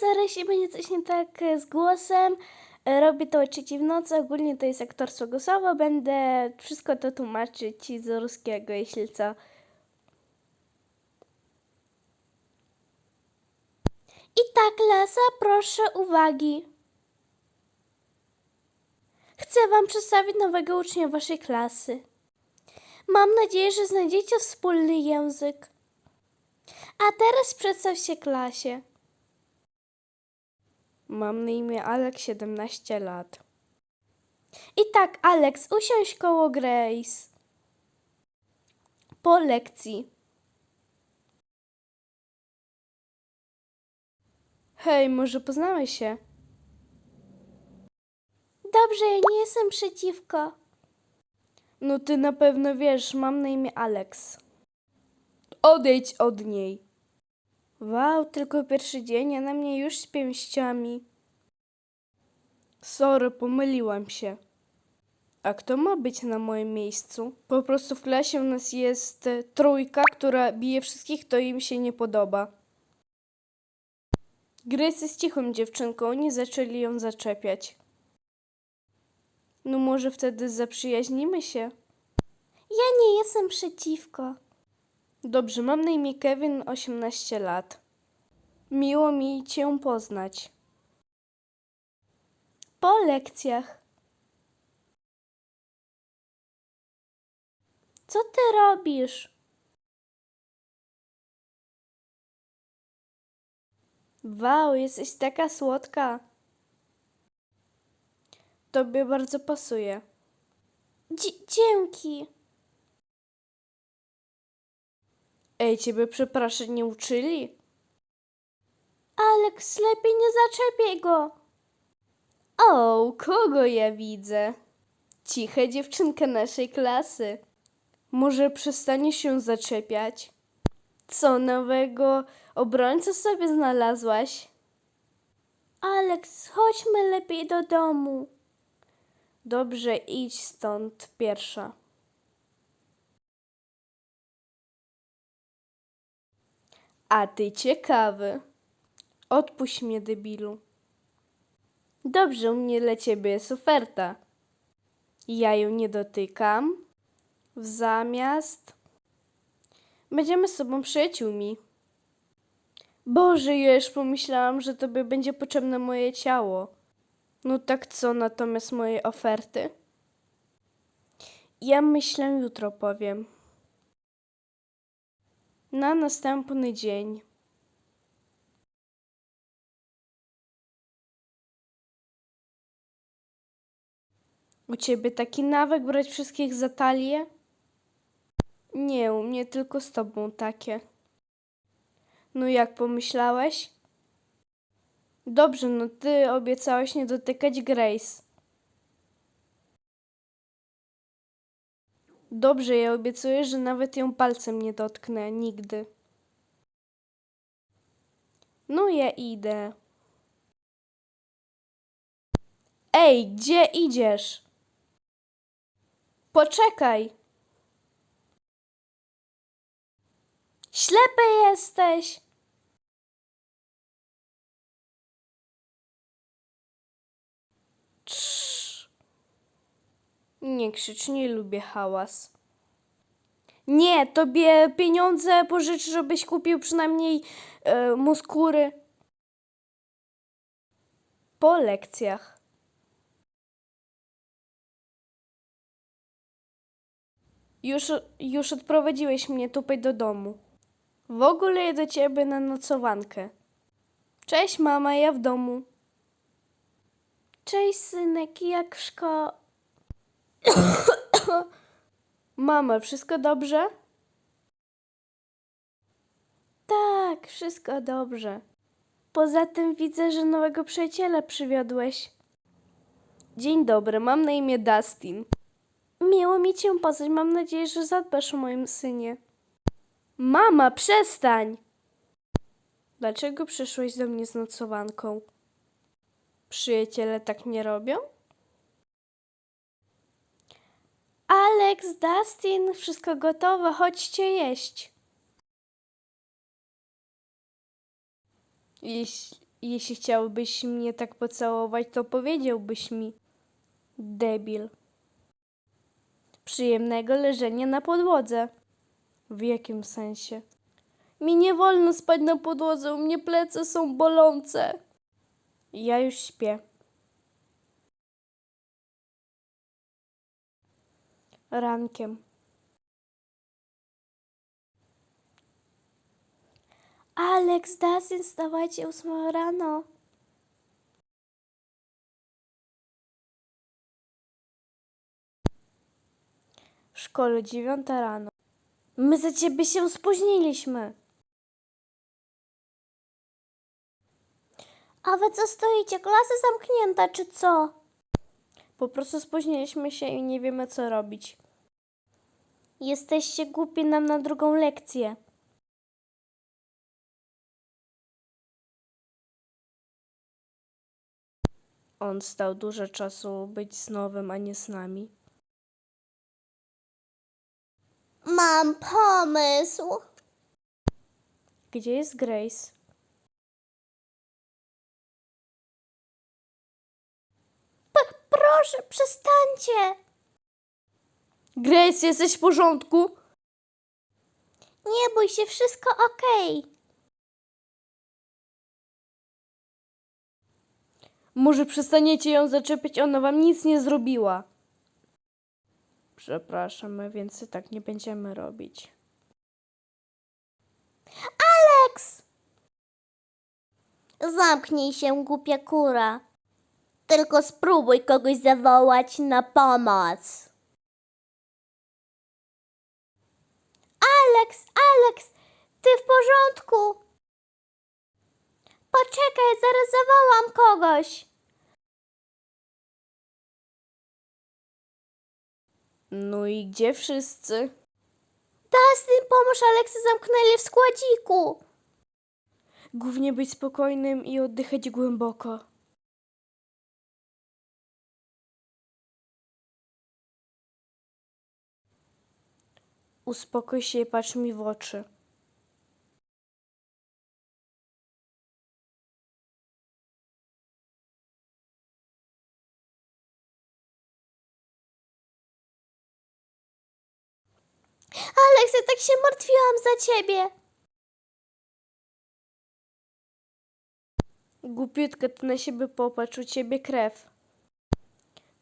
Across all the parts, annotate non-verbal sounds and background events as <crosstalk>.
sorry, jeśli będzie coś nie tak e, z głosem. E, Robię to o trzeciej w nocy, ogólnie to jest aktorstwo głosowe. Będę wszystko to tłumaczyć z ruskiego, jeśli co. I tak, klasa, proszę uwagi. Chcę wam przedstawić nowego ucznia waszej klasy. Mam nadzieję, że znajdziecie wspólny język. A teraz przedstaw się klasie. Mam na imię Alex, 17 lat. I tak, Alex, usiądź koło Grace. Po lekcji. Hej, może poznamy się? Dobrze, ja nie jestem przeciwko. No ty na pewno wiesz, mam na imię Alex. Odejdź od niej. Wow, tylko pierwszy dzień, a na mnie już z pięściami. Sorry, pomyliłam się. A kto ma być na moim miejscu? Po prostu w klasie u nas jest e, trójka, która bije wszystkich, kto im się nie podoba. Grace jest cichą dziewczynką, nie zaczęli ją zaczepiać. No może wtedy zaprzyjaźnimy się? Ja nie jestem przeciwko. Dobrze, mam na imię Kevin, 18 lat. Miło mi Cię poznać. Po lekcjach. Co Ty robisz? Wow, jesteś taka słodka. Tobie bardzo pasuje. Dzie- dzięki. Ej, ciebie przepraszam, nie uczyli? Alex, lepiej nie zaczepiaj go. O, kogo ja widzę? Cicha dziewczynka naszej klasy. Może przestanie się zaczepiać? Co nowego obrońcę sobie znalazłaś? Alex, chodźmy lepiej do domu. Dobrze, idź stąd pierwsza. A ty ciekawy. Odpuść mnie, debilu. Dobrze, u mnie dla ciebie jest oferta. Ja ją nie dotykam. W zamiast będziemy z sobą przyjaciółmi. Boże, ja już pomyślałam, że tobie będzie potrzebne moje ciało. No tak co natomiast mojej oferty? Ja myślę jutro powiem. Na następny dzień. U ciebie taki nawyk brać wszystkich za talię? Nie, u mnie tylko z tobą takie. No jak pomyślałeś? Dobrze, no ty obiecałeś nie dotykać Grace. Dobrze, ja obiecuję, że nawet ją palcem nie dotknę nigdy. No ja idę. Ej, gdzie idziesz? Poczekaj. Ślepy jesteś. Nie krzycz, nie lubię hałas. Nie, tobie pieniądze pożyczę, żebyś kupił przynajmniej e, muskury. Po lekcjach. Już, już odprowadziłeś mnie tutaj do domu. W ogóle je do ciebie na nocowankę. Cześć mama, ja w domu. Cześć synek, jak w? <coughs> Mama, wszystko dobrze? Tak, wszystko dobrze. Poza tym widzę, że nowego przyjaciela przywiodłeś. Dzień dobry, mam na imię Dustin. Miło mi cię poznać, mam nadzieję, że zadbasz o moim synie. Mama, przestań! Dlaczego przyszłeś do mnie z nocowanką? Przyjaciele tak nie robią? Alex, Dustin, wszystko gotowe, chodźcie jeść. Jeśli, Jeśli chciałbyś mnie tak pocałować, to powiedziałbyś mi. Debil. Przyjemnego leżenia na podłodze. W jakim sensie? Mi nie wolno spać na podłodze, u mnie plecy są bolące. Ja już śpię. Rankiem. Alex, Dustin, wstawajcie, ósma rano. W szkole dziewiąta rano. My za ciebie się spóźniliśmy. A wy co stoicie? Klasa zamknięta, czy co? Po prostu spóźniliśmy się i nie wiemy co robić. Jesteście głupi nam na drugą lekcję. On stał dużo czasu być z nowym, a nie z nami. Mam pomysł. Gdzie jest Grace? Proszę, przestańcie. Grace, jesteś w porządku? Nie bój się, wszystko okej. Może przestaniecie ją zaczepiać, ona wam nic nie zrobiła. Przepraszam, my więcej tak nie będziemy robić. Alex! Zamknij się, głupia kura. Tylko spróbuj kogoś zawołać na pomoc. Alex, Alex, ty w porządku? Poczekaj, zaraz zawołam kogoś. No i gdzie wszyscy? Dustin, pomóż Aleksy zamknęli w składziku. Głównie być spokojnym i oddychać głęboko. Uspokój się i patrz mi w oczy. Alex, ja tak się martwiłam za ciebie. Głupiutka, ty na siebie popatrz, u ciebie krew.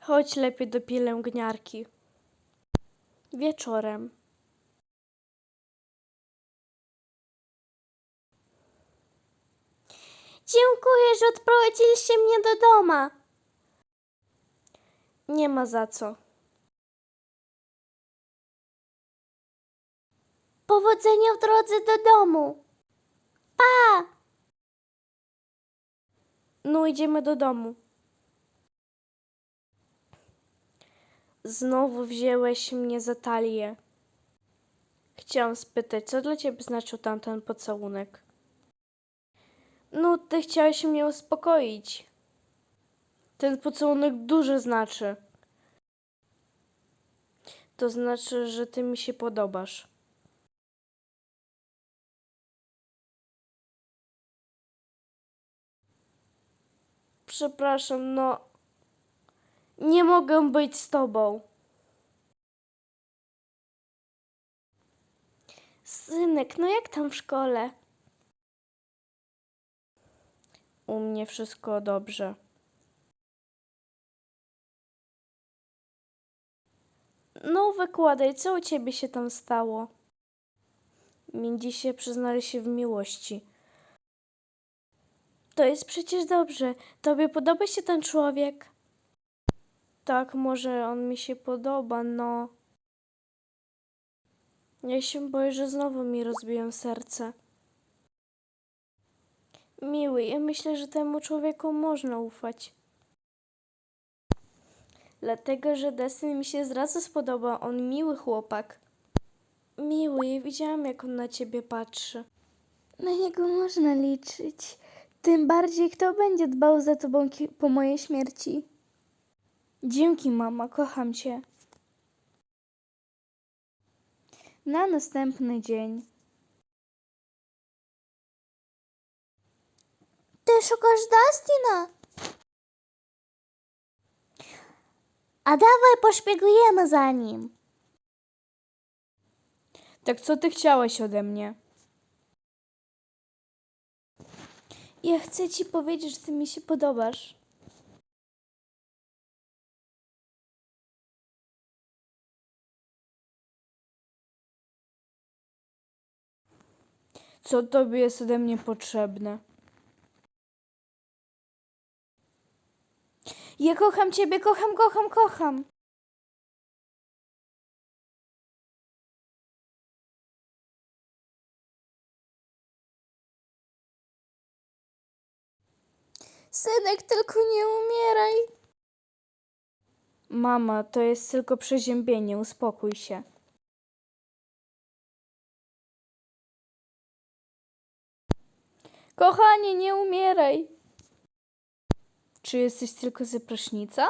Chodź lepiej do pielęgniarki. Wieczorem. Dziękuję, że odprowadziliście mnie do doma. Nie ma za co. Powodzenia w drodze do domu. Pa! No, idziemy do domu. Znowu wzięłeś mnie za talię. Chciałam spytać, co dla ciebie znaczył tamten pocałunek? No, ty chciałeś mnie uspokoić. Ten pocałunek dużo znaczy. To znaczy, że ty mi się podobasz. Przepraszam, no. Nie mogę być z tobą. Synek, no jak tam w szkole? U mnie wszystko dobrze. No, wykładaj, co u ciebie się tam stało? Mindzi się przyznali się w miłości. To jest przecież dobrze. Tobie podoba się ten człowiek? Tak, może on mi się podoba, no. Ja się boję, że znowu mi rozbiją serce. Miły, ja myślę, że temu człowieku można ufać. Dlatego, że Destiny mi się zrazu spodoba. On miły chłopak. Miły, ja widziałam, jak on na ciebie patrzy. Na niego można liczyć. Tym bardziej, kto będzie dbał za tobą po mojej śmierci. Dzięki, mama, kocham cię. Na następny dzień. Ty szukasz Dustina? A dawaj poszpiegujemy za nim. Tak co ty chciałaś ode mnie? Ja chcę ci powiedzieć, że ty mi się podobasz. Co tobie jest ode mnie potrzebne? Ja kocham ciebie, kocham, kocham, kocham. Synek, tylko nie umieraj. Mama, to jest tylko przeziębienie, uspokój się. Kochanie, nie umieraj. Czy jesteś tylko ze prysznica?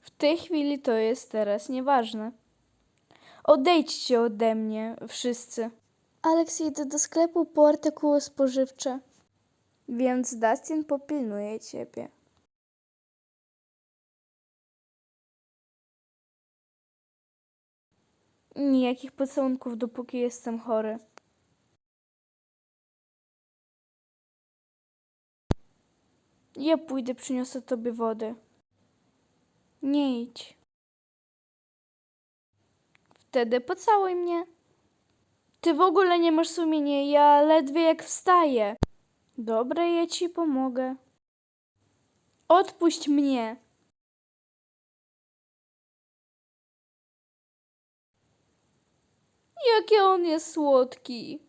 W tej chwili to jest teraz nieważne. Odejdźcie ode mnie, wszyscy. Alex, idę do sklepu po artykuły spożywcze. Więc Dustin popilnuje ciebie. Nijakich pocałunków, dopóki jestem chory. Ja pójdę, przyniosę tobie wody. Nie idź. Wtedy pocałuj mnie. Ty w ogóle nie masz sumienia, ja ledwie jak wstaję. Dobra, ja ci pomogę. Odpuść mnie. Jaki on jest słodki.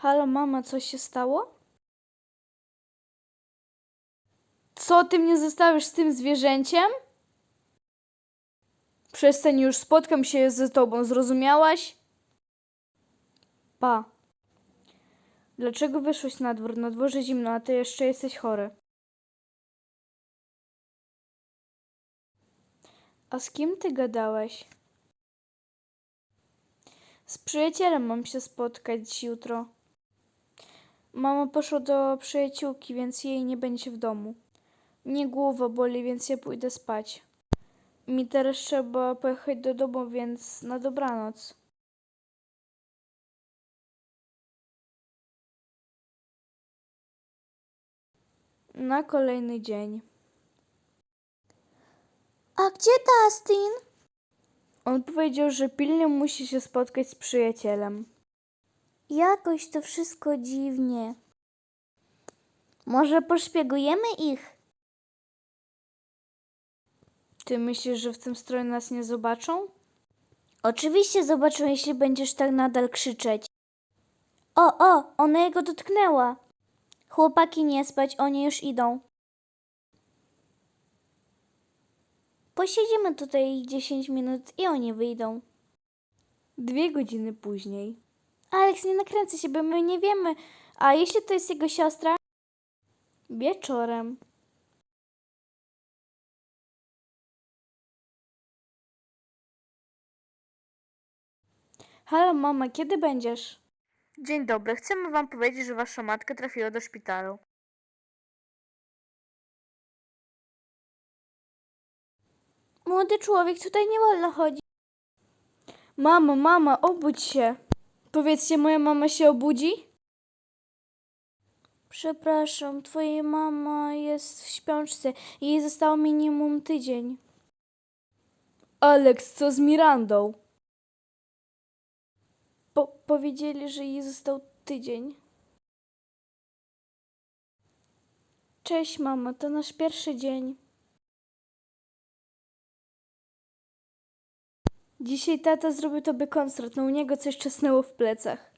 Halo, mama, coś się stało? Co, ty mnie zostawisz z tym zwierzęciem? Przestań już, spotkam się ze tobą, zrozumiałaś? Pa. Dlaczego wyszłeś na dwór? Na dworze zimno, a ty jeszcze jesteś chory. A z kim ty gadałeś? Z przyjacielem mam się spotkać jutro. Mama poszła do przyjaciółki, więc jej nie będzie w domu. Mnie głowa boli, więc ja pójdę spać. Mi teraz trzeba pojechać do domu, więc na dobranoc. Na kolejny dzień. A gdzie Dustin? On powiedział, że pilnie musi się spotkać z przyjacielem. Jakoś to wszystko dziwnie. Może poszpiegujemy ich? Ty myślisz, że w tym stroju nas nie zobaczą? Oczywiście zobaczą, jeśli będziesz tak nadal krzyczeć. O, o, ona jego dotknęła. Chłopaki nie spać, oni już idą. Posiedzimy tutaj 10 minut i oni wyjdą. Dwie godziny później. Aleks, nie nakręcę się, bo my nie wiemy. A jeśli to jest jego siostra? Wieczorem. Halo, mama, kiedy będziesz? Dzień dobry, chcemy wam powiedzieć, że wasza matka trafiła do szpitalu. Młody człowiek, tutaj nie wolno chodzić. Mamo, mama, obudź się. Powiedzcie, moja mama się obudzi? Przepraszam, twoja mama jest w śpiączce. Jej zostało minimum tydzień. Alex, co z Mirandą? Po powiedzieli, że jej został tydzień. Cześć, mamo, to nasz pierwszy dzień. Dzisiaj tata zrobił tobie koncert, no u niego coś czesnęło w plecach.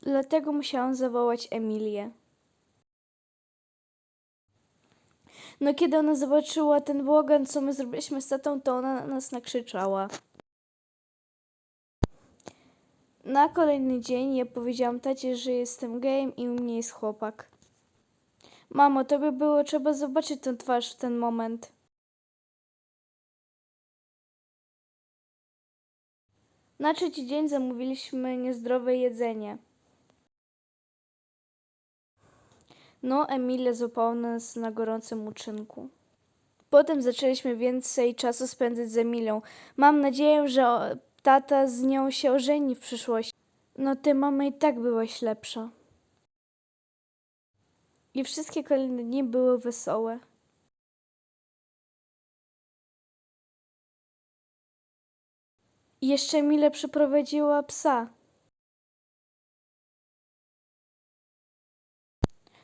Dlatego musiałam zawołać Emilię. No kiedy ona zobaczyła ten błogan, co my zrobiliśmy z tatą, to ona na nas nakrzyczała. Na kolejny dzień ja powiedziałam tacie, że jestem gejem i u mnie jest chłopak. Mamo, to by było trzeba zobaczyć tę twarz w ten moment. Na trzeci dzień zamówiliśmy niezdrowe jedzenie. No, Emilia złapała nas na gorącym uczynku. Potem zaczęliśmy więcej czasu spędzać z Emilią. Mam nadzieję, że tata z nią się ożeni w przyszłości. No ty, mama, i tak byłaś lepsza. I wszystkie kolejne dni były wesołe. I jeszcze Emile przyprowadziła psa.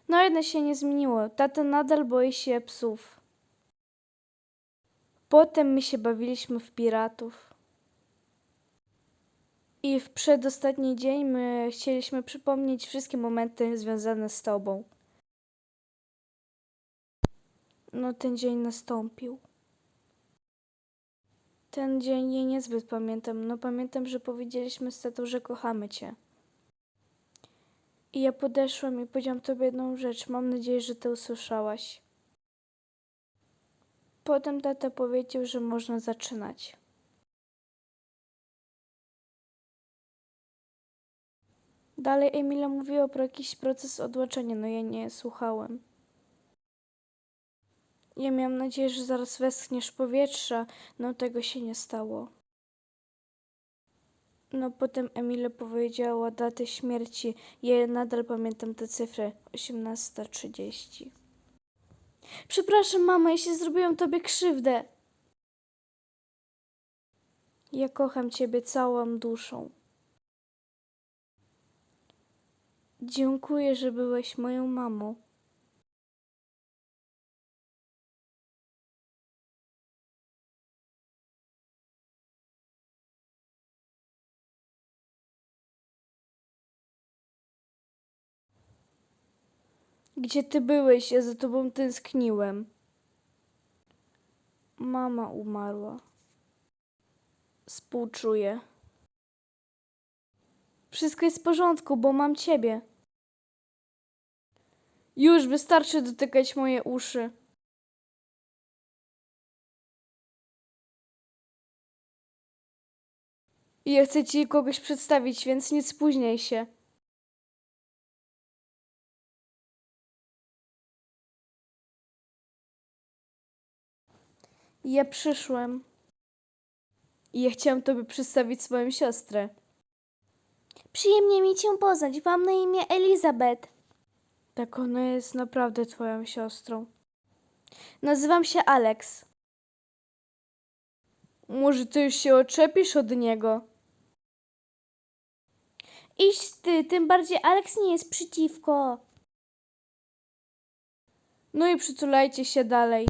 No jedno się nie zmieniło. Tata nadal boi się psów. Potem my się bawiliśmy w piratów. I w przedostatni dzień my chcieliśmy przypomnieć wszystkie momenty związane z tobą. No ten dzień nastąpił. Ten dzień jej niezbyt pamiętam. No pamiętam, że powiedzieliśmy z tatą, że kochamy cię. I ja podeszłam i powiedziałam tobie jedną rzecz. Mam nadzieję, że to usłyszałaś. Potem tata powiedział, że można zaczynać. Dalej Emila mówiła pro jakiś proces odłaczenia, no ja nie słuchałem. Ja miałam nadzieję, że zaraz westchniesz powietrza, no tego się nie stało. No potem Emila powiedziała datę śmierci. Ja nadal pamiętam tę cyfrę 18.30. Przepraszam, mama, jeśli zrobiłam tobie krzywdę. Ja kocham ciebie całą duszą. Dziękuję, że byłeś moją mamą. Gdzie ty byłeś? Ja za tobą tęskniłem. Mama umarła. Współczuję. Wszystko jest w porządku, bo mam ciebie. Już wystarczy dotykać moje uszy. I Ja chcę ci kogoś przedstawić, więc nie spóźniaj się. Ja przyszłem. I ja chciałam tobie przedstawić swoją siostrę. Przyjemnie mi cię poznać. Mam na imię Elizabeth. Tak, ona jest naprawdę twoją siostrą. Nazywam się Alex. Może ty już się oczepisz od niego? Iść ty, tym bardziej Alex nie jest przeciwko. No i przytulajcie się dalej.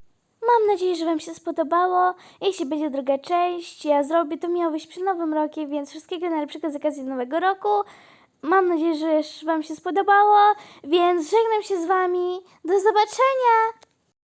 Mam nadzieję, że Wam się spodobało. Jeśli będzie druga część, ja zrobię, to miało wyjść przy nowym rokiem, więc wszystkiego najlepszego z okazji nowego roku. Mam nadzieję, że Wam się spodobało, więc żegnam się z Wami. Do zobaczenia!